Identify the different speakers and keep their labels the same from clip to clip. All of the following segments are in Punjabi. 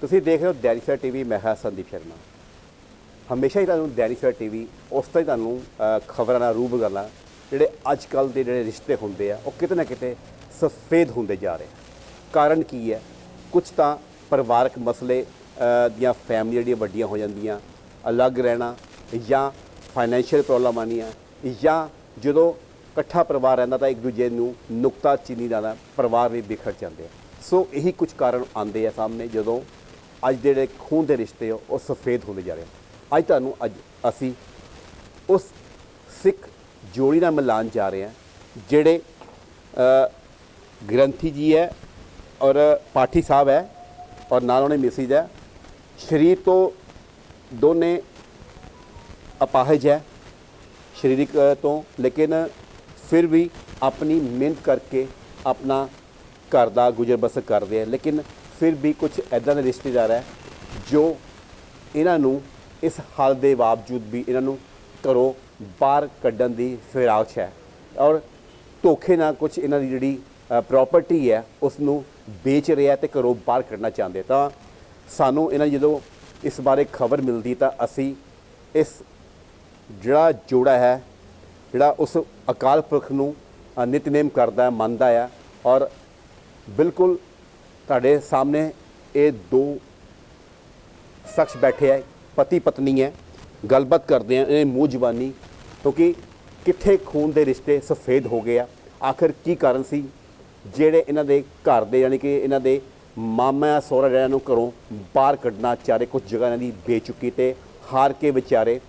Speaker 1: ਤੁਸੀਂ ਦੇਖ ਰਹੇ ਹੋ ਦੈਨਿਕ ਟੀਵੀ, ਮੈਂ ਹਾਂ ਸੰਦੀਪ ਸ਼ਰਮਾ। ਹਮੇਸ਼ਾ ਹੀ ਤੁਹਾਨੂੰ ਦੈਨਿਕ ਟੀਵੀ, ਉਸ ਤਰ੍ਹਾਂ ਹੀ ਤੁਹਾਨੂੰ ਖਬਰਾਂ ਨਾਲ ਰੂਬ ਕਰਨਾ, ਜਿਹੜੇ ਅੱਜ ਕੱਲ ਦੇ ਜਿਹੜੇ ਰਿਸ਼ਤੇ ਹੁੰਦੇ ਆ, ਉਹ ਕਿਤੇ ਨਾ ਕਿਤੇ ਸਫੇਦ ਹੁੰਦੇ ਜਾ ਰਹੇ ਕਾਰਨ ਕੀ ਹੈ? ਕੁਝ ਤਾਂ ਪਰਿਵਾਰਕ ਮਸਲੇ ਦੀਆਂ ਫੈਮਲੀ ਜਿਹੜੀਆਂ ਵੱਡੀਆਂ ਹੋ ਜਾਂਦੀਆਂ, ਅਲੱਗ ਰਹਿਣਾ, ਜਾਂ ਫਾਈਨੈਂਸ਼ੀਅਲ ਪ੍ਰੋਬਲਮ ਆਉਣੀਆਂ, ਜਾਂ ਜਦੋਂ ਇਕੱਠਾ ਪਰਿਵਾਰ ਰਹਿੰਦਾ ਤਾਂ ਇੱਕ ਦੂਜੇ ਨੂੰ ਨੁਕਤਾ ਚੀਨੀ ਦਾ ਪਰਿਵਾਰ ਵੀ ਵਿਖਰ ਜਾਂਦੇ ਆ। ਸੋ ਇਹੀ ਕੁਝ ਕਾਰਨ ਆਉਂਦੇ ਆ ਸਾਹਮਣੇ ਜਦੋਂ ਅੱਜ ਦੇ ਜਿਹੜੇ ਖੂਨ ਦੇ ਰਿਸ਼ਤੇ ਆ, ਉਹ ਸਫੇਦ ਹੁੰਦੇ ਜਾ ਰਹੇ ਆ। ਅੱਜ ਤੁਹਾਨੂੰ ਅੱਜ ਅਸੀਂ ਉਸ ਸਿੱਖ ਜੋੜੀ ਨਾਲ ਮਿਲਾਨ ਜਾ ਰਹੇ ਹਾਂ ਜਿਹੜੇ ਗ੍ਰੰਥੀ ਜੀ ਹੈ ਔਰ ਪਾਠੀ ਸਾਹਿਬ ਹੈ ਔਰ ਨਾਲ ਉਹਨੇ ਮਿਸਿਜ ਹੈ ਸ਼ਰੀਰ ਤੋਂ ਦੋਨੇ ਅਪਾਹਜ ਹੈ ਸਰੀਰਕ ਤੋਂ ਲੇਕਿਨ ਫਿਰ ਵੀ ਆਪਣੀ ਮਿਹਨਤ ਕਰਕੇ ਆਪਣਾ ਘਰ ਦਾ ਗੁਜ਼ਰ ਬਸਰ ਕਰਦੇ ਆ ਲੇਕਿਨ ਫਿਰ ਵੀ ਕੁਝ ਐਦਾਂ ਦੇ ਰਿਸ਼ਤੇਦਾਰ ਹੈ ਜੋ ਇਹਨਾਂ ਨੂੰ ਇਸ ਹਾਲ ਦੇ ਬਾਵਜੂਦ ਵੀ ਇਹਨਾਂ ਨੂੰ ਘਰੋਂ ਬਾਹਰ ਕੱਢਣ ਦੀ ਫਿਰਾਕ ਹੈ ਔਰ ਧੋਖੇ ਨਾਲ ਕੁਝ ਇਹਨਾਂ ਦੀ ਜਿਹੜੀ ਪ੍ਰਾਪਰਟੀ ਹੈ ਉਸ ਨੂੰ ਵੇਚ ਰਿਹਾ ਤੇ ਘਰੋਂ ਬਾਹਰ ਕੱਢਣਾ ਚਾਹੁੰਦੇ ਤਾਂ ਸਾਨੂੰ ਇਹਨਾਂ ਦੀ ਜਦੋਂ ਇਸ ਬਾਰੇ ਖਬਰ ਮਿਲਦੀ ਤਾਂ ਅਸੀਂ ਇਸ ਜਿਹੜਾ ਜੋੜਾ ਹੈ, ਜਿਹੜਾ ਉਸ ਅਕਾਲ ਪੁਰਖ ਨੂੰ ਨਿਤਨੇਮ ਕਰਦਾ, ਮੰਨਦਾ ਹੈ ਔਰ ਬਿਲਕੁਲ ਤੁਹਾਡੇ ਸਾਹਮਣੇ ਇਹ ਦੋ ਸ਼ਖਸ ਬੈਠੇ ਹੈ ਪਤੀ ਪਤਨੀ ਹੈ। ਗੱਲਬਾਤ ਕਰਦੇ ਆ ਇਹ ਮੂੰਹ ਜ਼ਬਾਨੀ ਕਿਉਂਕਿ ਕਿੱਥੇ ਖੂਨ ਦੇ ਰਿਸ਼ਤੇ ਸਫੇਦ ਹੋ ਗਏ ਆ। ਆਖਰ ਕੀ ਕਾਰਨ ਸੀ? ਜਿਹੜੇ ਇਹਨਾਂ ਦੇ ਘਰ ਦੇ ਯਾਨੀ ਕਿ ਇਹਨਾਂ ਦੇ ਮਾਮਾ ਸਹੁਰਾ ਜਿਹੜਿਆਂ ਨੂੰ ਘਰੋਂ ਬਾਹਰ ਕੱਢਣਾ ਚਾਰੇ ਕੁਝ ਜਗ੍ਹਾ ਇਹਨਾਂ ਦੀ ਵੇਚ ਚੁੱਕੀ ਤੇ ਹਾਰ ਕੇ ਵਿਚਾਰੇ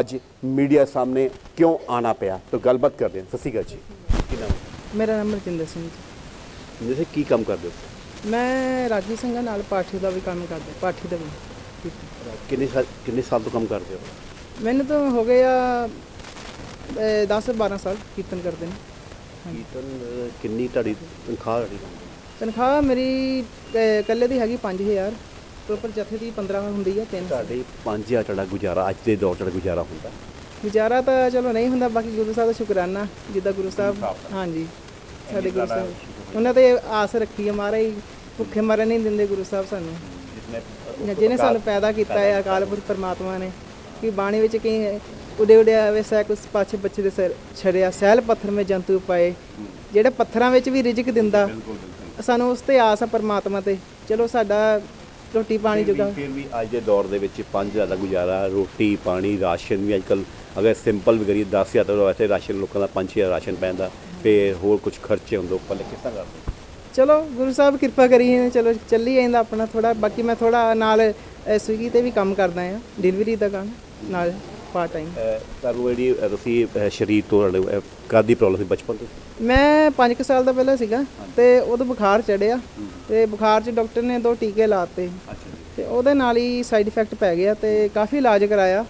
Speaker 1: ਅੱਜ ਮੀਡੀਆ ਸਾਹਮਣੇ ਕਿਉਂ ਆਣਾ ਪਿਆ? ਤਾਂ ਗੱਲਬਾਤ ਕਰਦੇ ਹਾਂ ਅਕਾਲ ਜੀ। ਕੀ ਨਾਮ
Speaker 2: ਮੇਰਾ ਨਾਮ ਰਜਿੰਦਰ ਸਿੰਘ ਜੀ।
Speaker 1: ਜਿਵੇਂ ਕੀ ਕੰਮ ਕਰਦੇ ਹੋ?
Speaker 2: ਮੈਂ ਰਾਜੀ ਸਿੰਘਾਂ ਨਾਲ ਪਾਠੀ ਦਾ ਵੀ ਕੰਮ ਕਰਦਾ ਪਾਠੀ ਦਾ ਵੀ।
Speaker 1: ਕਿੰਨੇ ਸਾਲ ਕਿੰਨੇ ਸਾਲ ਤੋਂ ਕੰਮ ਕਰਦੇ ਹੋ?
Speaker 2: ਮੈਨੂੰ ਤਾਂ ਹੋ ਗਏ ਆ 10 12 ਸਾਲ ਕੀਰਤਨ ਕਰਦੇ ਨੇ।
Speaker 1: ਕੀਰਤਨ ਕਿੰਨੀ ਤੁਹਾਡੀ ਤਨਖਾਹ ਤੁਹਾਡੀ?
Speaker 2: ਤਨਖਾਹ ਮੇਰੀ ਇਕੱਲੇ ਦੀ ਹੈਗੀ 5000 ਪ੍ਰੋਪਰ ਜਥੇ ਦੀ 15 ਹੁੰਦੀ ਆ ਤਿੰਨ
Speaker 1: ਤੁਹਾਡੇ 5000 ਤੁਹਾਡਾ ਗੁਜ਼ਾਰਾ ਅੱਜ ਦੇ ਦੌਰ ਤੁਹਾਡਾ ਗੁਜ਼ਾਰਾ ਹੁੰਦਾ?
Speaker 2: ਗੁਜ਼ਾਰਾ ਤਾਂ ਚਲੋ ਨਹੀਂ ਹੁੰਦਾ ਬਾਕੀ ਗੁਰੂ ਸਾਹਿਬ ਦਾ ਸ਼ੁਕਰਾਨਾ ਜਿੱਦਾਂ ਗੁਰੂ ਸਾਹਿਬ। ਹਾਂਜੀ ਸਾਡੇ ਗੁਰੂ ਸਾਹਿਬ। ਉਹਨਾਂ ਤੇ ਆਸ ਰੱਖੀ ਹੈ ਮਹਾਰਾਜ ਭੁੱਖੇ ਮਰਨ ਨਹੀਂ ਦਿੰਦੇ ਗੁਰੂ ਸਾਹਿਬ ਸਾਨੂੰ। ਜਾਂ ਜਿਹਨੇ ਸਾਨੂੰ ਪੈਦਾ ਕੀਤਾ ਹੈ ਅਕਾਲ ਪੁਰਖ ਪਰਮਾਤਮਾ ਨੇ ਕਿ ਬਾਣੀ ਵਿੱਚ ਕਈ ਉਡੇ ਉਡੇ ਆਵੇ ਸੈ ਕੁਸ ਪਾਛੇ ਬੱਚੇ ਦੇ ਸਿਰ ਛੜਿਆ ਸਹਿਲ ਪੱਥਰ ਮੇ ਜੰਤੂ ਪਾਏ। ਜਿਹੜੇ ਪੱਥਰਾਂ ਵਿੱਚ ਵੀ ਰਿਜਕ ਦਿੰਦਾ ਸਾਨੂੰ ਉਸ ਤੇ ਆਸ ਆ ਪਰਮਾਤਮਾ ਤੇ। ਚਲੋ ਸਾਡਾ ਰੋਟੀ ਪਾਣੀ ਜੁਗਾ।
Speaker 1: ਫਿਰ ਵੀ ਅੱਜ ਦੇ ਦੌਰ ਦੇ ਵਿੱਚ 5000 ਦਾ ਗੁਜ਼ਾਰਾ ਰੋਟੀ ਪਾਣੀ ਰਾਸ਼ਨ ਵੀ ਅੱਜਕੱਲ ਅਗਰ ਸਿੰਪਲ ਵੀ ਕਰੀਏ 10000 ਤੋਂ ਵੈਸੇ ਰਾਸ਼ਨ ਲੋਕਾਂ ਦਾ 5000 ਰਾਸ਼ਨ ਪੈਂਦਾ ਫਿਰ ਹੋਰ ਕੁਝ ਖਰਚੇ ਹੁੰਦੇ ਉੱਪਰ ਕਿਸ ਤਰ੍ਹਾਂ ਕਰਦੇ?
Speaker 2: ਚਲੋ ਗੁਰੂ ਸਾਹਿਬ ਕਿਰਪਾ ਕਰੀਏ ਚਲੋ ਚੱਲੀ ਜਾਂਦਾ ਆਪਣਾ ਥੋੜਾ ਬਾਕੀ ਮੈਂ ਥੋੜਾ ਨਾਲ ਸਵਿਗੀ ਤੇ ਵੀ ਕੰਮ ਕਰਦਾ ਆ ਡਿਲੀਵਰੀ ਦਾ ਕੰਮ ਨਾਲ ਪਾਰਟ ਟਾਈਮ
Speaker 1: ਤੁਹਾਨੂੰ ਜਿਹੜੀ ਤੁਸੀਂ ਸਰੀਰ ਤੋਂ ਕਾਹਦੀ ਪ੍ਰੋਬਲਮ ਸੀ ਬਚਪਨ ਤੋਂ?
Speaker 2: ਮੈਂ 5 ਸਾਲ ਦਾ ਪਹਿਲਾਂ ਸੀਗਾ ਤੇ ਉਦੋਂ ਬੁਖਾਰ ਚੜਿਆ ਤੇ ਬੁਖਾਰ 'ਚ ਡਾਕਟਰ ਨੇ ਦੋ ਟੀਕੇ ਲਾਤੇ ਤੇ ਉਹਦੇ ਨਾਲ ਹੀ ਸਾਈਡ ਇਫੈਕਟ ਪੈ ਗਿਆ ਤੇ ਕਾਫੀ ਇਲਾਜ ਕਰਾਇਆ।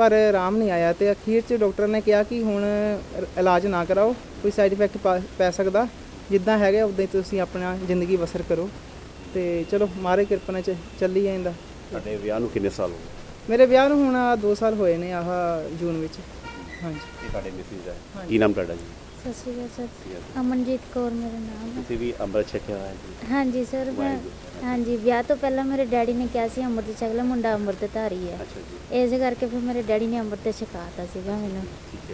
Speaker 2: ਪਰ ਆਰਾਮ ਨਹੀਂ ਆਇਆ ਤੇ ਅਖੀਰ 'ਚ ਡਾਕਟਰ ਨੇ ਕਿਹਾ ਕਿ ਹੁਣ ਇਲਾਜ ਨਾ ਕਰਾਓ ਕੋਈ ਸਾਈਡ ਇਫੈਕਟ ਪੈ ਸਕਦਾ। ਜਿੱਦਾਂ ਹੈਗਾ ਉਦਾਂ ਹੀ ਤੁਸੀਂ ਆਪਣਾ ਜ਼ਿੰਦਗੀ ਬਸਰ ਕਰੋ। ਤੇ ਚਲੋ ਮਾਰੇ ਕਿਰਪਾ ਨਾਲ ਚ- ਚੱਲੀ ਜਾਂਦਾ
Speaker 1: ਤੁਹਾਡੇ ਵਿਆਹ ਨੂੰ ਕਿੰਨੇ ਸਾਲ ਹੋ ਗਏ?
Speaker 2: ਮੇਰੇ ਵਿਆਹ ਨੂੰ ਹੁਣ 2 ਸਾਲ ਹੋਏ ਨੇ ਆਹ ਜੂਨ ਵਿੱਚ। ਹਾਂਜੀ।
Speaker 1: ਇਹ ਤੁਹਾਡੇ ਮਿਸਿਸ ਹੈ। ਕੀ ਨਾਮ ਤੁਹਾਡਾ ਜੀ?
Speaker 3: ਸਤਿ ਸ਼੍ਰੀ ਅਕਾਲ ਸਰ। ਅਮਨਜੀਤ ਕੌਰ ਮੇਰਾ ਨਾਮ ਹੈ।
Speaker 1: ਤੁਸੀਂ ਵੀ ਅੰਮ੍ਰਿਤ ਛਕਿਆ ਹੋਇਆ ਜੀ।
Speaker 3: ਹਾਂਜੀ ਸਰ ਮੈਂ
Speaker 1: ਵਾਹਿਗੁਰੂ।
Speaker 3: ਹਾਂਜੀ ਵਿਆਹ ਤੋਂ ਪਹਿਲਾਂ ਮੇਰੇ ਡੈਡੀ ਨੇ ਕਿਹਾ ਸੀ ਅੰਮ੍ਰਿਤ ਛਕ ਲੈ ਮੁੰਡਾ ਅੰਮ੍ਰਿਤ ਧਾਰੀ ਹੈ।
Speaker 1: ਅੱਛਾ ਜੀ।
Speaker 3: ਇਸੇ ਕਰਕੇ ਫਿਰ ਮੇਰੇ ਡੈਡੀ ਨੇ ਅੰਮ੍ਰਿਤ ਛਕਾਤਾ ਸੀਗਾ ਮੈਨੂੰ।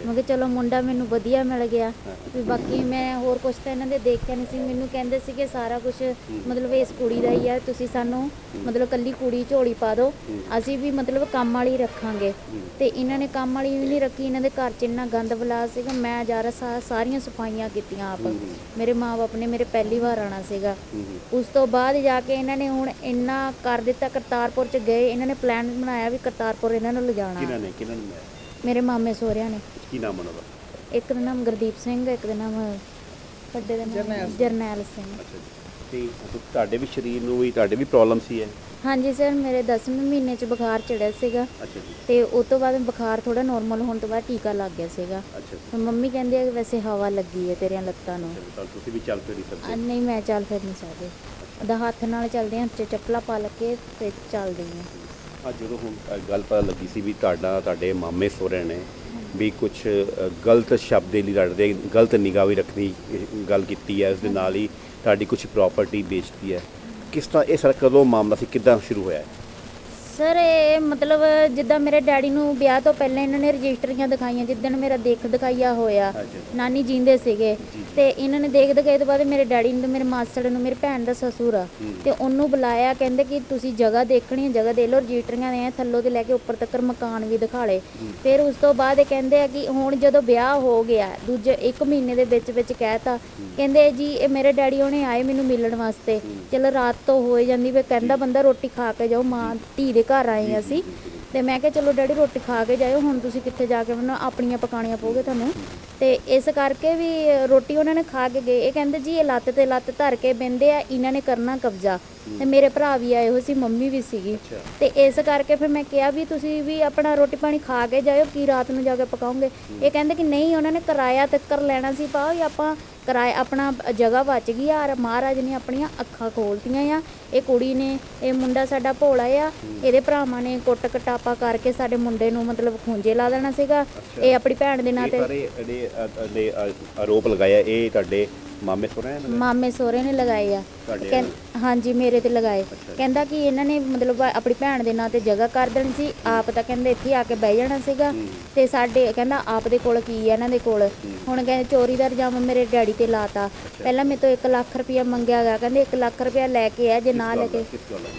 Speaker 3: ਮੈਂ ਕਿਹਾ ਚਲੋ ਮੁੰਡਾ ਮੈਨੂੰ ਵਧੀਆ ਮਿਲ ਗਿਆ। ਵੀ ਬਾਕੀ ਮੈਂ ਹੋਰ ਕੁਝ ਤਾਂ ਇਹਨਾਂ ਦੇ ਦੇਖਿਆ ਨਹੀਂ ਸੀ। ਮੈਨੂੰ ਕਹਿੰਦੇ ਸੀ ਕਿ ਸਾਰਾ ਕੁਝ ਮਤਲਬ ਇਸ ਕੁੜੀ ਦਾ ਹੀ ਹੈ ਤੁਸੀਂ ਸਾਨੂੰ ਮਤਲਬ ਕੱਲੀ ਕੁੜੀ ਝੋਲੀ ਪਾ ਦਿਓ। ਅਸੀਂ ਵੀ ਮਤਲਬ ਕੰਮ ਵਾਲੀ ਰੱਖਾਂਗੇ। ਤੇ ਇਹਨਾਂ ਨੇ ਕੰਮ ਵਾਲੀ ਵੀ ਨਹੀਂ ਰੱਖੀ। ਇਹਨਾਂ ਦੇ ਘਰ 'ਚ ਇੰਨਾ ਗੰਦ ਬਲਾ ਸੀਗਾ। ਮੈਂ ਜਾਰਾ ਸਾ- ਸਾਰੀਆਂ ਸਫਾਈਆਂ ਕੀਤੀਆਂ ਆਪ। ਮੇਰੇ ਮਾਪੇ ਨੇ ਮੇਰੇ ਪਹਿਲੀ ਵਾਰ ਆਣਾ ਸੀਗਾ। ਉਸ ਤੋਂ ਬਾਅਦ ਜਾ ਕੇ ਇਹਨਾਂ ਨੇ ਹੁਣ ਇੰਨਾ ਕਰ ਦਿੱਤਾ। ਕਰਤਾਰਪੁਰ ਚ ਗਏ। ਇਹਨਾਂ ਨੇ ਪਲਾਨ ਬਣਾਇਆ ਵੀ ਕਰਤਾਰਪੁਰ ਇਹਨਾਂ ਨੂੰ ਲਿਜਾਣਾ।
Speaker 1: ਕਿਹਨਾਂ ਨੇ? ਕਿਹਨਾਂ ਨੇ
Speaker 3: ਮੇਰੇ ਮਾਮੇ ਸਹੁਰਿਆਂ ਨੇ।
Speaker 1: ਕੀ ਨਾਮ ਉਹਨਾਂ ਦਾ?
Speaker 3: ਇੱਕ ਦਾ ਨਾਮ ਗੁਰਦੀਪ ਸਿੰਘ ਇੱਕ ਦਾ ਨਾਮ ਵੱਡੇ ਦਾ ਨਾਮ
Speaker 2: ਜਰਨੈਲ।
Speaker 3: ਜਰਨੈਲ ਸਿੰਘ।
Speaker 1: ਅੱਛਾ ਜੀ। ਤੇ ਤੁਹਾਡੇ ਵੀ ਸਰੀਰ ਨੂੰ ਵੀ ਤੁਹਾਡੇ ਵੀ ਪ੍ਰੋਬਲਮ ਸੀ ਹੈ
Speaker 3: ਹਾਂਜੀ ਸਰ ਮੇਰੇ 10ਵੇਂ ਮਹੀਨੇ ਚ ਬੁਖਾਰ ਚੜਿਆ ਸੀਗਾ।
Speaker 1: ਅੱਛਾ ਜੀ।
Speaker 3: ਤੇ ਉਸ ਤੋਂ ਬਾਅਦ ਬੁਖਾਰ ਥੋੜਾ ਨਾਰਮਲ ਹੋਣ ਤੋਂ ਬਾਅਦ ਟੀਕਾ ਲੱਗ ਗਿਆ ਸੀਗਾ।
Speaker 1: ਅੱਛਾ ਜੀ।
Speaker 3: ਤੇ ਮੰਮੀ ਕਹਿੰਦੀ ਹੈ ਕਿ ਵੈਸੇ ਹਵਾ ਲੱਗੀ ਹੈ ਤੇਰੀਆਂ ਲੱਤਾਂ ਨੂੰ।
Speaker 1: ਤਾਂ ਤੁਸੀਂ ਵੀ ਚੱਲ ਫਿਰ ਨਹੀਂ
Speaker 3: ਆ,
Speaker 1: ਸਕਦੇ
Speaker 3: ਨਹੀਂ ਮੈਂ ਚੱਲ ਫਿਰ ਨਹੀਂ ਸਕਦੀ। ਉਹਦਾ ਹੱਥ ਨਾਲ ਚੱਲਦੇ ਹਾਂ ਚੱਪਲਾਂ ਪਾ ਲ ਕੇ ਤੇ ਚੱਲਦੀ ਹਾਂ
Speaker 1: ਆ ਜਦੋਂ ਹੁਣ ਗੱਲ ਪਤਾ ਲੱਗੀ ਸੀ ਵੀ ਤੁਹਾਡਾ, ਤੁਹਾਡੇ ਮਾਮੇ ਸਹੁਰੇ ਨੇ ਵੀ ਕੁਝ ਗਲਤ ਸ਼ਬਦ ਲਈ ਲੜਦੇ ਗਲਤ ਨਿਗਾਹ ਵੀ ਰੱਖਣੀ ਗੱਲ ਕੀਤੀ ਹੈ ਉਸ ਦੇ ਨਾਲ ਹੀ ਤੁਹਾਡੀ ਕੁਝ ਪ੍ਰਾਪਰਟੀ ਵੇਚਤੀ ਹੈ। ਕਿਸ ਤਰ੍ਹਾਂ, ਇਹ ਸਾਰਾ ਕਦੋਂ ਮਾਮਲਾ ਸੀ? ਕਿੱਦਾਂ ਸ਼ੁਰੂ ਹੋਇਆ ਹੈ?
Speaker 3: ਸਰ ਇਹ ਮਤਲਬ ਜਿੱਦਾਂ ਮੇਰੇ ਡੈਡੀ ਨੂੰ ਵਿਆਹ ਤੋਂ ਪਹਿਲਾਂ ਇਹਨਾਂ ਨੇ ਰਜਿਸਟਰੀਆਂ ਦਿਖਾਈਆਂ ਜਿੱਦਣ ਮੇਰਾ ਦੇਖ ਦਿਖਾਈਆ ਹੋਇਆ। ਨਾਨੀ ਜੀਂਦੇ ਸੀਗੇ। ਤੇ ਇਹਨਾਂ ਨੇ ਦੇਖ ਦਿਖਾਈ ਤੋਂ ਬਾਅਦ ਮੇਰੇ ਡੈਡੀ ਨੂੰ ਤੇ ਮੇਰੇ ਮਾਸੜ ਨੂੰ ਮੇਰੀ ਭੈਣ ਦਾ ਸਸੁਰ ਆ ਤੇ ਉਹਨੂੰ ਬੁਲਾਇਆ ਕਹਿੰਦੇ ਕਿ ਤੁਸੀਂ ਜਗ੍ਹਾ ਦੇਖਣੀ ਹੈ ਜਗ੍ਹਾ ਦੇ ਲਓ ਰਜਿਸਟਰੀਆਂ ਦੇ ਆ ਥੱਲੋਂ ਤੇ ਲੈ ਕੇ ਉੱਪਰ ਤੱਕ ਮਕਾਨ ਵੀ ਦਿਖਾ ਲੇ ਫਿਰ ਉਸ ਤੋਂ ਬਾਅਦ ਇਹ ਕਹਿੰਦੇ ਆ ਕਿ ਹੁਣ ਜਦੋਂ ਵਿਆਹ ਹੋ ਗਿਆ ਦੂਜੇ 1 ਮਹੀਨੇ ਦੇ ਵਿੱਚ ਵਿੱਚ ਕਹਿਤਾ ਕਹਿੰਦੇ ਜੀ ਇਹ ਮੇਰੇ ਡੈਡੀ ਉਹਨੇ ਆਏ ਮੈਨੂੰ ਮਿਲਣ ਵਾਸਤੇ। ਚਲੋ ਰਾਤ ਤੋਂ ਹੋ ਜਾਂਦੀ ਵੇ ਕਹਿੰਦਾ ਬੰਦਾ ਰੋਟੀ ਖਾ ਕੇ ਜਾਓ ਮਾਂ ਧੀ ਦੇ ਘਰ ਆਏ ਹਾਂ ਅਸੀਂ। ਤੇ ਮੈਂ ਕਿਹਾ ਚਲੋ ਡੈਡੀ ਰੋਟੀ ਖਾ ਕੇ ਜਾਇਓ, ਹੁਣ ਤੁਸੀਂ ਕਿੱਥੇ ਜਾ ਕੇ ਮੈਨੂੰ ਆਪਣੀਆਂ ਪਕਾਣੀਆਂ ਪਊਗੇ ਤੁਹਾਨੂੰ। ਤੇ ਇਸ ਕਰਕੇ ਵੀ ਰੋਟੀ ਉਹਨਾਂ ਨੇ ਖਾ ਕੇ ਗਏ। ਇਹ ਕਹਿੰਦੇ ਜੀ ਇਹ ਲੱਤ ਤੇ ਲੱਤ ਧਰ ਕੇ ਬਹਿੰਦੇ ਆ ਇਹਨਾਂ ਨੇ ਕਰਨਾ ਕਬਜ਼ਾ। ਤੇ ਮੇਰੇ ਭਰਾ ਵੀ ਆਏ ਹੋਏ ਸੀ ਮੰਮੀ ਵੀ ਸੀਗੀ। ਤੇ ਇਸ ਕਰਕੇ ਫਿਰ ਮੈਂ ਕਿਹਾ ਵੀ ਤੁਸੀਂ ਵੀ ਆਪਣਾ ਰੋਟੀ ਪਾਣੀ ਖਾ ਕੇ ਜਾਇਓ ਕੀ ਰਾਤ ਨੂੰ ਜਾ ਕੇ ਪਕਾਉਂਗੇ ਇਹ ਕਹਿੰਦੇ ਕਿ ਨਹੀਂ ਉਹਨਾਂ ਨੇ ਕਿਰਾਇਆ ਤੱਕਰ ਲੈਣਾ ਸੀ ਪਾਓ ਜਾਂ ਆਪਾਂ ਕਿਰਾਇਆ ਆਪਣਾ ਜਗ੍ਹਾ ਬਚ ਗਈ ਆ ਮਹਾਰਾਜ ਨੇ ਆਪਣੀਆਂ ਅੱਖਾਂ ਖੋਲਤੀਆਂ ਆ। ਇਹ ਕੁੜੀ ਨੇ ਇਹ ਮੁੰਡਾ ਸਾਡਾ ਭੋਲਾ ਆ। ਇਹਦੇ ਭਰਾਵਾਂ ਨੇ ਕੁੱਟ ਕਟਾਪਾ ਕਰਕੇ ਸਾਡੇ ਮੁੰਡੇ ਨੂੰ ਮਤਲਬ ਖੂੰਜੇ ਲਾ ਦੇਣਾ ਸੀਗਾ। ਇਹ ਆਪਣੀ ਭੈਣ ਦੇ ਨਾਂ
Speaker 1: ਇਹ
Speaker 3: ਤੇ
Speaker 1: ਦੇ, ਆਰੋਪ ਲਗਾਇਆ ਇਹ ਤੁਹਾਡੇ ਮਾਮੇ ਇਹਨਾਂ ਨੇ?
Speaker 3: ਮਾਮੇ ਸੋਹਰੇ ਨੇ ਲਗਾਏ ਆ।
Speaker 1: ਤੁਹਾਡੇ
Speaker 3: ਕਹਿੰ- ਹਾਂਜੀ ਮੇਰੇ ਤੇ ਲਗਾਏ। ਕਹਿੰਦਾ ਕਿ ਇਹਨਾਂ ਨੇ ਮਤਲਬ ਆਪਣੀ ਭੈਣ ਦੇ ਨਾਂ ਤੇ ਜਗ੍ਹਾ ਕਰ ਦੇਣੀ ਸੀ। ਆਪ ਤਾਂ ਕਹਿੰਦੇ ਇੱਥੇ ਆ ਕੇ ਬਹਿ ਜਾਣਾ ਸੀਗਾ। ਤੇ ਸਾਡੇ ਕਹਿੰਦਾ ਆਪ ਦੇ ਕੋਲ ਕੀ ਹੈ ਇਹਨਾਂ ਦੇ ਕੋਲ? ਹੁਣ ਕਹਿੰਦੇ ਚੋਰੀ ਦਾ ਇਲਜ਼ਾਮ ਮੇਰੇ ਡੈਡੀ ਤੇ ਲਾਤਾ। ਪਹਿਲਾਂ ਮੇਰੇ ਤੋਂ 1 ਲੱਖ ਰੁਪਇਆ ਮੰਗਿਆ ਗਿਆ। ਕਹਿੰਦੇ 1 ਲੱਖ ਰੁਪਇਆ ਲੈ ਕੇ ਆ ਜੇ ਨਾ ਲੈ ਕੇ।
Speaker 1: ਕਿਸ ਗੱਲ ਹੈ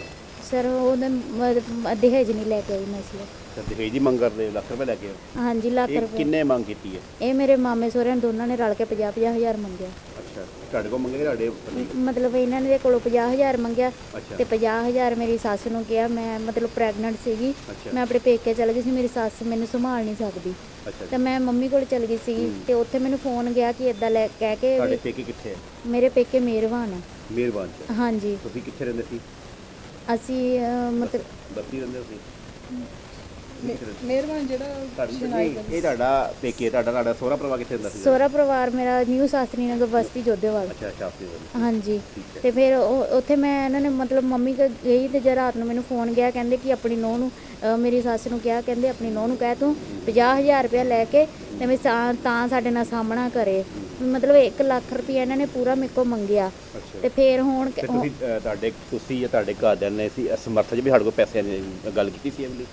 Speaker 3: ਸਰ ਉਹਨੇ ਮ- ਮ- ਦਹੇਜ ਨਹੀਂ ਲੈ ਕੇ ਆਈ ਮੈਂ ਇਸ ਲਈ।
Speaker 1: ਤਾਂ ਦਹੇਜ ਦੀ ਮੰਗ ਕਰਦੇ ਲੱਖ ਰੁਪਏ ਲੈ ਕੇ ਆਏ।
Speaker 3: ਹਾਂਜੀ ਲੱਖ
Speaker 1: ਇਹ
Speaker 3: ਰੁਪਏ।
Speaker 1: ਕਿੰਨੇ ਮੰਗ ਕੀਤੀ ਹੈ?
Speaker 3: ਇਹ ਮੇਰੇ ਮਾਮੇ ਸੋਹਰਿਆਂ ਦੋਨਾਂ ਨੇ ਰਲ ਕੇ 50 50 ਹਜ਼ਾਰ ਮੰਗਿਆ।
Speaker 1: ਅੱਛਾ ਤੁਹਾਡੇ ਕੋਲ ਮੰਗੇ ਤੁਹਾਡੇ ਪਤੀ
Speaker 3: ਮਤਲਬ ਇਹਨਾਂ ਨੇ ਕੋਲੋਂ 50 ਹਜ਼ਾਰ ਮੰਗਿਆ
Speaker 1: ਅੱਛਾ।
Speaker 3: ਤੇ 50 ਹਜ਼ਾਰ ਮੇਰੀ ਸੱਸ ਨੂੰ ਕਿਹਾ ਮੈਂ ਮਤਲਬ ਪ੍ਰੈਗਨੈਂਟ ਸੀਗੀ।
Speaker 1: ਅੱਛਾ।
Speaker 3: ਮੈਂ ਆਪਣੇ ਪੇਕੇ ਚਲ ਗਈ ਸੀ ਮੇਰੀ ਸੱਸ ਮੈਨੂੰ ਸੰਭਾਲ ਨਹੀਂ ਸਕਦੀ।
Speaker 1: ਅੱਛਾ
Speaker 3: ਤੇ ਮੈਂ ਮੰਮੀ ਕੋਲ ਚਲ ਗਈ ਸੀਗੀ ਤੇ ਉੱਥੇ ਮੈਨੂੰ ਫੋਨ ਗਿਆ ਕਿ ਇਦਾਂ ਲੈ ਕਹਿ ਕੇ
Speaker 1: ਤੁਹਾਡੇ
Speaker 3: ਵੀ
Speaker 1: ਪੇਕੇ ਕਿੱਥੇ ਹੈ?
Speaker 3: ਮੇਰੇ ਪੇਕੇ ਮਿਹਰਬਾਨ ਆ
Speaker 1: ਮਿਹਰਬਾਨ ਚ।
Speaker 3: ਹਾਂਜੀ।
Speaker 1: ਤੁਸੀਂ ਕਿੱਥੇ ਰਹਿੰਦੇ ਸੀ?
Speaker 3: ਅਸੀਂ ਅਹ, ਮਤਲਬ
Speaker 1: ਬੱਤੀ ਰਹਿੰਦੇ ਸੀ
Speaker 2: ਮਿਹਰਬਾਨ ਜਿਹੜਾ
Speaker 1: ਨਹੀਂ, ਇਹ ਤੁਹਾਡਾ ਪੇਕੇ ਤੁਹਾਡਾ ਤੁਹਾਡਾ ਸਹੁਰਾ ਪਰਿਵਾਰ ਕਿੱਥੇ ਹੁੰਦਾ ਸੀ?
Speaker 3: ਸੋਹਰਾ ਪਰਿਵਾਰ ਮੇਰਾ ਨਿਊ ਸ਼ਾਸਤਰੀ ਨਗਰ ਬਸਤੀ ਜੋਧੇਵਾਲ।
Speaker 1: ਅੱਛਾ ਸ਼ਾਸਤਰੀ ਵਾਲੀ
Speaker 3: ਹਾਂਜੀ।
Speaker 1: ਠੀਕ ਹੈ।
Speaker 3: ਤੇ ਫਿਰ ਉਹ- ਉੱਥੇ ਮੈਂ ਇਹਨਾਂ ਨੇ ਮਤਲਬ ਮੰਮੀ ਕੋਲ ਗਈ ਤੇ ਜਦ ਰਾਤ ਨੂੰ ਮੈਨੂੰ ਫੋਨ ਗਿਆ ਕਹਿੰਦੇ ਕਿ ਆਪਣੀ ਨੂੰਹ ਨੂੰ ਅਹ ਮੇਰੀ ਸੱਸ ਨੂੰ ਕਿਹਾ ਕਹਿੰਦੇ ਆਪਣੀ ਨੂੰਹ ਨੂੰ ਕਹਿ ਤੂੰ 50000 ਰੁਪਇਆ ਲੈ ਕੇ ਤੇ ਮੈਂ ਸਾ- ਤਾਂ ਸਾਡੇ ਨਾਲ ਸਾਹਮਣਾ ਕਰੇ। ਮਤਲਬ 1 ਲੱਖ ਰੁਪਇਆ ਇਹਨਾਂ ਨੇ ਪੂਰਾ ਮੇਰੇ ਕੋਲ ਮੰਗਿਆ।
Speaker 1: ਅੱਛਾ।
Speaker 3: ਤੇ ਫਿਰ ਹੁਣ
Speaker 1: ਤੇ ਤੁਸੀਂ ਅ, ਤੁਹਾਡੇ ਤੁਸੀਂ ਜਾਂ ਤੁਹਾਡੇ ਘਰਦਿਆਂ ਨੇ ਸੀ ਸਮਰਥ ਜੀ ਵੀ ਸਾਡੇ ਕੋਲ ਪੈਸੇ ਦੀ ਗੱਲ ਕੀਤੀ ਸੀ ਇਹ ਵਾਲੀ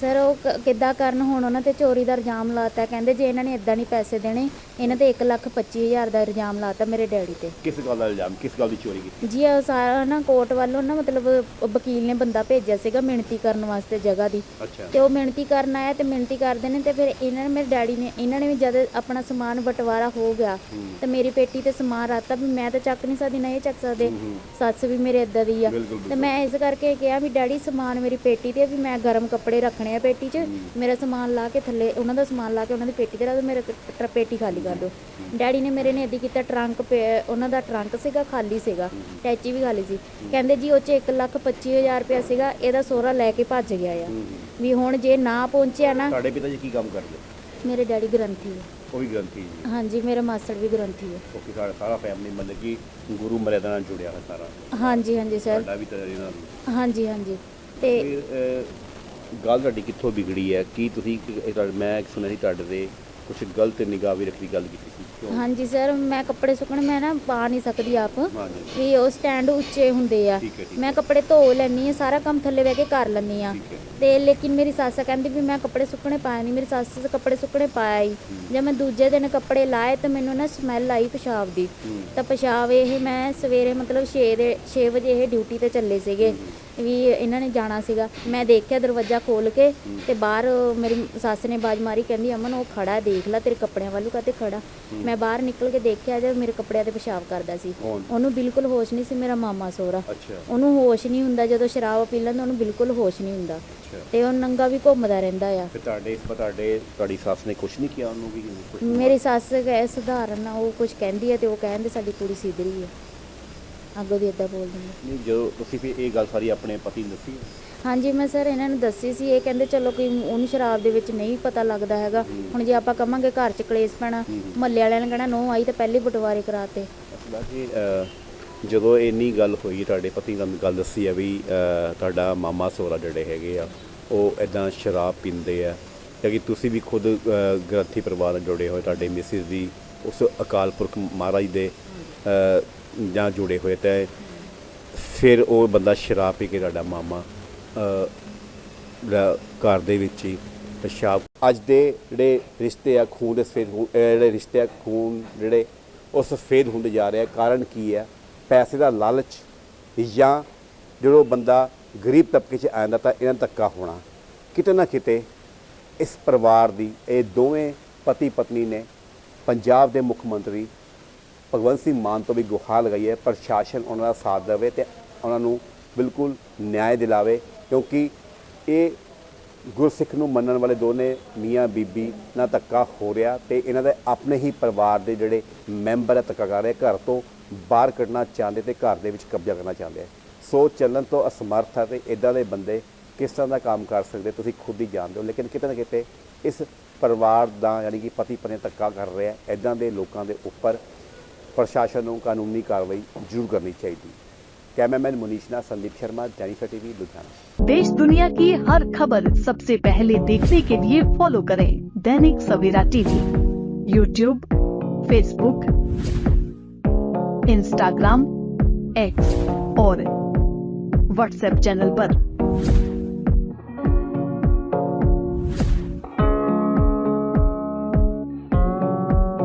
Speaker 3: ਸਰ ਉਹ ਕਿੱਦਾਂ ਕਰਨ? ਹੁਣ ਉਹਨਾਂ ਤੇ ਚੋਰੀ ਦਾ ਇਲਜ਼ਾਮ ਲਾਤਾ। ਕਹਿੰਦੇ ਜੇ ਇਹਨਾਂ ਨੇ ਇਦਾਂ ਨਹੀਂ ਪੈਸੇ ਦੇਣੇ ਇਹਨਾਂ ਤੇ 1 ਲੱਖ 25 ਹਜ਼ਾਰ ਦਾ ਇਲਜ਼ਾਮ ਲਾਤਾ ਮੇਰੇ ਡੈਡੀ ਤੇ।
Speaker 1: ਕਿਸ ਗੱਲ ਦਾ ਇਲਜ਼ਾਮ? ਕਿਸ ਗੱਲ ਦੀ ਚੋਰੀ ਕੀਤੀ?
Speaker 3: ਜੀ ਇਹ ਸਾਰਾ ਨਾ ਕੋਰਟ ਵੱਲੋਂ ਨਾ ਮਤਲਬ ਵਕੀਲ ਨੇ ਬੰਦਾ ਭੇਜਿਆ ਸੀਗਾ ਮਿਹਨਤੀ ਕਰਨ ਵਾਸਤੇ ਜਗ੍ਹਾ ਦੀ।
Speaker 1: ਅੱਛਾ।
Speaker 3: ਤੇ ਉਹ ਮਿਹਨਤੀ ਕਰਨ ਆਇਆ ਤੇ ਮਿਹਨਤੀ ਕਰਦੇ ਨੇ ਤੇ ਫਿਰ ਇਹਨਾਂ ਨੇ ਮੇਰੇ ਡੈਡੀ ਨੇ ਇਹਨਾਂ ਨੇ ਵੀ ਜਦ ਆਪਣਾ ਸਮਾਨ ਬਟਵਾਰਾ ਹੋ ਗਿਆ ਤੇ ਮੇਰੀ ਪੇਟੀ ਤੇ ਸਮਾਨ ਰਾਤਾ ਵੀ ਮੈਂ ਤਾਂ ਚੱਕ ਨਹੀਂ ਸਕਦੀ ਨਾ ਇਹ ਚੱਕ ਸਕਦੇ। ਸੱਸ ਵੀ ਮੇਰੇ ਇਦਾਂ ਦੀ ਆ।
Speaker 1: ਬਿਲਕੁਲ,
Speaker 3: ਤੇ ਮੈਂ ਇਸ ਕਰਕੇ ਕਿਹਾ ਵੀ ਡੈਡੀ ਸਮਾਨ ਮੇਰੀ ਪੇਟੀ ਤੇ ਵੀ ਮੈਂ ਗਰਮ ਕੱਪੜੇ ਰੱਖਣੇ ਆ ਪੇਟੀ 'ਚ ਮੇਰਾ ਸਮਾਨ ਲਾ ਕੇ ਥੱਲੇ ਉਹਨਾਂ ਦਾ ਸਮਾਨ ਲਾ ਕੇ ਉਹਨਾਂ ਦੀ ਪੇਟੀ ਤੇ ਰੱਖ ਦਿਓ ਮੇਰੇ ਟ- ਪੇਟੀ ਖਾਲੀ ਕਰ ਦਿਓ ਡੈਡੀ ਨੇ ਮੇਰੇ ਨੇ ਇਦਾਂ ਕੀਤਾ ਟਰੰਕ ਪੇ- ਉਹਨਾਂ ਦਾ ਟਰੰਕ ਸੀਗਾ ਖਾਲੀ ਸੀਗਾ ਟੈਚੀ ਵੀ ਖਾਲੀ ਸੀ। ਕਹਿੰਦੇ ਜੀ ਉਹ 'ਚ 1 ਲੱਖ 25 ਹਜ਼ਾਰ ਰੁਪਇਆ ਸੀਗਾ ਇਹਦਾ ਸੋਹਰਾ ਲੈ ਕੇ ਭੱਜ ਗਿਆ ਆ। ਵੀ ਹੁਣ ਜੇ ਨਾ ਪਹੁੰਚਿਆ ਨਾ
Speaker 1: ਤੁਹਾਡੇ ਪਿਤਾ ਜੀ ਕੀ ਕੰਮ ਕਰਦੇ?
Speaker 3: ਮੇਰੇ ਡੈਡੀ ਗ੍ਰੰਥੀ ਹੈ
Speaker 1: ਉਹ ਵੀ ਗ੍ਰੰਥੀ ਜੀ?
Speaker 3: ਹਾਂਜੀ ਮੇਰੇ ਮਾਸੜ ਵੀ ਗ੍ਰੰਥੀ ਹੈ
Speaker 1: ਕਿਉਂਕਿ ਸਾਡਾ ਸਾਰਾ ਫੈਮਿਲੀ ਮਤਲਬ ਕਿ ਗੁਰੂ ਮਰਿਆਦਾ ਨਾਲ ਜੁੜਿਆ ਹੋਇਆ ਸਾਰਾ।
Speaker 3: ਹਾਂਜੀ ਹਾਂਜੀ ਸਰ।
Speaker 1: ਸਾਡਾ ਵੀ ਤਾਂ ਇਹਨਾਂ ਨਾਲ
Speaker 3: ਹਾਂਜੀ ਹਾਂਜੀ। ਤੇ
Speaker 1: ਫਿਰ ਗੱਲ ਤੁਹਾਡੀ ਕਿੱਥੋਂ ਵਿਗੜੀ ਹੈ? ਕੀ ਤੁਸੀਂ ਮੈਂ ਸੁਣਿਆ ਸੀ ਤੁਹਾਡੇ ਦੇ ਕੁਝ ਗਲਤ ਨਿਗਾਹ ਵੀ ਰੱਖਦੀ ਗੱਲ ਕੀਤੀ ਸੀ। ਕਿਉਂ?
Speaker 3: ਹਾਂਜੀ ਸਰ ਮੈਂ ਕੱਪੜੇ ਸੁੱਕਣ ਮੈਂ ਨਾ ਪਾ ਨਹੀਂ ਸਕਦੀ ਆਪ।
Speaker 1: ਹਾਂਜੀ
Speaker 3: ਵੀ ਉਹ ਸਟੈਂਡ ਉੱਚੇ ਹੁੰਦੇ ਆ।
Speaker 1: ਠੀਕ ਹੈ, ਠੀਕ
Speaker 3: ਮੈਂ ਕੱਪੜੇ ਧੋ ਲੈਣੀ ਆ ਸਾਰਾ ਕੰਮ ਥੱਲੇ ਬਹਿ ਕੇ ਕਰ ਲੈਂਦੀ ਆ
Speaker 1: ਠੀਕ ਹੈ।
Speaker 3: ਤੇ ਲੇਕਿਨ ਮੇਰੀ ਸੱਸ ਕਹਿੰਦੀ ਵੀ ਮੈਂ ਕੱਪੜੇ ਸੁੱਕਣੇ ਪਾਏ ਨਹੀਂ ਮੇਰੀ ਸੱਸ ਕੱਪੜੇ ਸੁੱਕਣੇ ਪਾਇਆ ਹੀ। ਜਦ ਮੈਂ ਦੂਜੇ ਦਿਨ ਕੱਪੜੇ ਲਾਏ ਤੇ ਮੈਨੂੰ ਨਾ ਸਮੈਲ ਆਈ ਪਿਸ਼ਾਬ ਦੀ।
Speaker 1: ਹੂੰ।
Speaker 3: ਤਾਂ ਪਿਸ਼ਾਬ ਇਹ ਮੈਂ ਸਵੇਰੇ ਮਤਲਬ 6 ਦੇ 6 ਵਜੇ ਇਹ ਡਿਊਟੀ ਤੇ ਚੱਲੇ ਸੀਗੇ। ਵੀ ਇਹਨਾਂ ਨੇ ਜਾਣਾ ਸੀਗਾ। ਮੈਂ ਦੇਖਿਆ ਦਰਵਾਜ਼ਾ ਖੋਲ ਕੇ ਤੇ ਬਾਹਰ ਮੇਰੀ ਸੱਸ ਨੇ ਬਾਜ ਮਾਰੀ ਕਹਿੰਦੀ ਅਮਨ ਉਹ ਖੜਾ ਹੈ, ਦੇਖ ਲੈ ਤੇਰੇ ਕੱਪੜਿਆਂ ਵੱਲੋਂ ਕਾਤੇ ਖੜਾ? ਮੈਂ ਬਾਹਰ ਨਿਕਲ ਕੇ ਦੇਖਿਆ ਜਦ ਮੇਰੇ ਕੱਪੜਿਆਂ ਤੇ ਪਿਸ਼ਾਬ ਕਰਦਾ ਸੀ।
Speaker 1: ਕੌਣ?
Speaker 3: ਉਹਨੂੰ ਬਿਲਕੁਲ ਹੋਸ਼ ਨਹੀਂ ਸੀ ਮੇਰਾ ਮਾਮਾ ਸੋਹਰਾ।
Speaker 1: ਅੱਛਾ।
Speaker 3: ਉਹਨੂੰ ਹੋਸ਼ ਨਹੀਂ ਹੁੰਦਾ ਜਦੋਂ ਸ਼ਰਾਬ ਪੀ ਲੈਂਦਾ ਉਹਨੂੰ ਬਿਲਕੁਲ ਹੋਸ਼ ਨਹੀਂ ਹੁੰਦਾ।
Speaker 1: ਅੱਛਾ।
Speaker 3: ਤੇ ਉਹ ਨੰਗਾ ਵੀ ਘੁੰਮਦਾ ਰਹਿੰਦਾ ਆ।
Speaker 1: ਫਿਰ ਤੁਹਾਡੇ ਇਸ ਤੁਹਾਡੇ ਤੁਹਾਡੀ ਸੱਸ ਨੇ ਕੁਝ ਨਹੀਂ ਕਿਹਾ ਉਹਨੂੰ ਵੀ ਕੁਛ ਨਹੀਂ?
Speaker 3: ਮੇਰੀ ਸੱਸ ਗਏ ਸਧਾਰਨ ਆ ਉਹ ਕੁਝ ਕਹਿੰਦੀ ਹੈ ਤੇ ਉਹ ਕਹਿੰਦੇ ਸਾਡੀ ਕੁੜੀ ਸਿੱਧਰੀ ਹੈ ਅੱਗੋਂ ਦੀ ਏਦਾਂ ਬੋਲਦੀ ਹੈ
Speaker 1: ਨਹੀਂ ਜਦੋਂ ਤੁਸੀਂ ਫਿਰ ਇਹ ਗੱਲ ਸਾਰੀ ਆਪਣੇ ਪਤੀ ਨੂੰ ਦੱਸੀ?
Speaker 3: ਹਾਂਜੀ ਮੈਂ ਸਰ ਇਹਨਾਂ ਨੂੰ ਦੱਸੀ ਸੀ ਇਹ ਕਹਿੰਦੇ ਚਲੋ ਕੋਈ ਉਹਨੂੰ ਸ਼ਰਾਬ ਦੇ ਵਿੱਚ ਨਹੀਂ ਪਤਾ ਲੱਗਦਾ ਹੈਗਾ। ਹੁਣ ਜੇ ਆਪਾਂ ਕਵਾਂਗੇ ਘਰ 'ਚ ਕਲੇਸ਼ ਪੈਣਾ ਮਹੱਲੇ ਵਾਲਿਆਂ ਨੇ ਕਹਿਣਾ ਨੋ ਆਈ ਤਾਂ ਪਹਿਲੇ ਬਟਵਾਰੇ ਕਰਾਤੇ।
Speaker 1: ਅਸਲ ਕਿ ਜਦੋਂ ਇੰਨੀ ਗੱਲ ਹੋਈ ਤੁਹਾਡੇ ਪਤੀ ਨੇ ਗੱਲ ਦੱਸੀ ਆ ਵੀ ਤੁਹਾਡਾ ਮਾਮਾ ਸੋਹਰਾ ਜਿਹੜੇ ਹੈਗੇ ਆ ਉਹ ਇਦਾਂ ਸ਼ਰਾਬ ਪੀਂਦੇ ਆ। ਕਿਉਂਕਿ ਤੁਸੀਂ ਵੀ ਖੁਦ ਗ੍ਰੰਥੀ ਪਰਿਵਾਰ ਨਾਲ ਜੁੜੇ ਹੋਏ ਤੁਹਾਡੇ ਮਿਸਿਸ ਵੀ ਉਸ ਅਕਾਲ ਪੁਰਖ ਮਹਾਰਾਜ ਦੇ ਜਾਂ ਜੁੜੇ ਹੋਏ ਤੇ ਫਿਰ ਉਹ ਬੰਦਾ ਸ਼ਰਾਬ ਪੀ ਕੇ ਤੁਹਾਡਾ ਮਾਮਾ ਜਿਹੜਾ ਘਰ ਦੇ ਵਿੱਚ ਹੀ ਪਿਸ਼ਾਬ ਅੱਜ ਦੇ ਜਿਹੜੇ ਰਿਸ਼ਤੇ ਆ, ਖੂਨ ਦੇ ਸਫੇਦ ਹੋ- ਜਿਹੜੇ ਰਿਸ਼ਤੇ ਆ, ਖੂਨ ਜਿਹੜੇ ਉਹ ਸਫੇਦ ਹੁੰਦੇ ਜਾ ਰਹੇ ਆ। ਕਾਰਨ ਕੀ ਹੈ ਪੈਸੇ ਦਾ ਲਾਲਚ ਜਾਂ ਜਦੋਂ ਬੰਦਾ ਗਰੀਬ ਤਬਕੇ 'ਚ ਆ ਤਾਂ ਇਹਨਾਂ ਦਾ ਧੱਕਾ ਹੋਣਾ। ਕਿਤੇ ਨਾ ਕਿਤੇ ਇਸ ਪਰਿਵਾਰ ਦੀ ਇਹ ਦੋਵੇਂ ਪਤੀ ਪਤਨੀ ਨੇ ਪੰਜਾਬ ਦੇ ਮੁੱਖ ਮੰਤਰੀ ਭਗਵੰਤ ਸਿੰਘ ਮਾਨ ਤੋਂ ਵੀ ਗੁਹਾਰ ਲਗਾਈ ਹੈ, ਪ੍ਰਸ਼ਾਸਨ ਉਹਨਾਂ ਦਾ ਸਾਥ ਦੇਵੇ ਤੇ ਉਹਨਾਂ ਨੂੰ ਬਿਲਕੁਲ ਨਿਆਂ ਦਿਲਾਵੇ, ਕਿਉਂਕਿ ਇਹ ਗੁਰਸਿੱਖ ਨੂੰ ਮੰਨਣ ਵਾਲੇ ਦੋਨੇ ਮੀਆਂ ਬੀਬੀ ਨਾਲ ਧੱਕਾ ਹੋ ਰਿਹਾ ਤੇ ਇਹਨਾਂ ਦੇ ਆਪਣੇ ਹੀ ਪਰਿਵਾਰ ਦੇ ਜਿਹੜੇ ਮੈਂਬਰ ਹੈ ਧੱਕਾ ਕਰ ਰਹੇ, ਘਰ ਤੋਂ ਬਾਹਰ ਕੱਢਣਾ ਚਾਹੁੰਦੇ ਤੇ ਘਰ ਦੇ ਵਿੱਚ ਕਬਜ਼ਾ ਕਰਨਾ ਚਾਹੁੰਦੇ ਆ। ਸੋ ਚੱਲਣ ਤੋਂ ਅਸਮਰਥ ਹੈ ਤੇ ਇਦਾਂ ਦੇ ਬੰਦੇ ਕਿਸ ਤਰ੍ਹਾਂ ਦਾ ਕੰਮ ਕਰ ਸਕਦੇ, ਤੁਸੀਂ ਖੁਦ ਹੀ ਜਾਣਦੇ ਹੋ, ਲੇਕਿਨ ਕਿਤੇ ਨਾ ਕਿਤੇ ਇਸ ਪਰਿਵਾਰ ਦਾ ਯਾਨੀ ਕਿ ਪਤੀ ਪਤਨੀ ਧੱਕਾ ਕਰ ਰਿਹਾ ਇਦਾਂ ਦੇ ਲੋਕਾਂ ਦੇ ਉੱਪਰ प्रशासन को कानूनी कार्रवाई ज़रूर करनी चाहिए। कैमरामैन मुनीशना संदीप शर्मा दैनिक टीवी, लुधियाना।
Speaker 4: देश दुनिया की हर खबर सबसे पहले देखने के लिए फॉलो करें Dainik Savera TV. YouTube Facebook Instagram X और व्हाट्सएप चैनल आरोप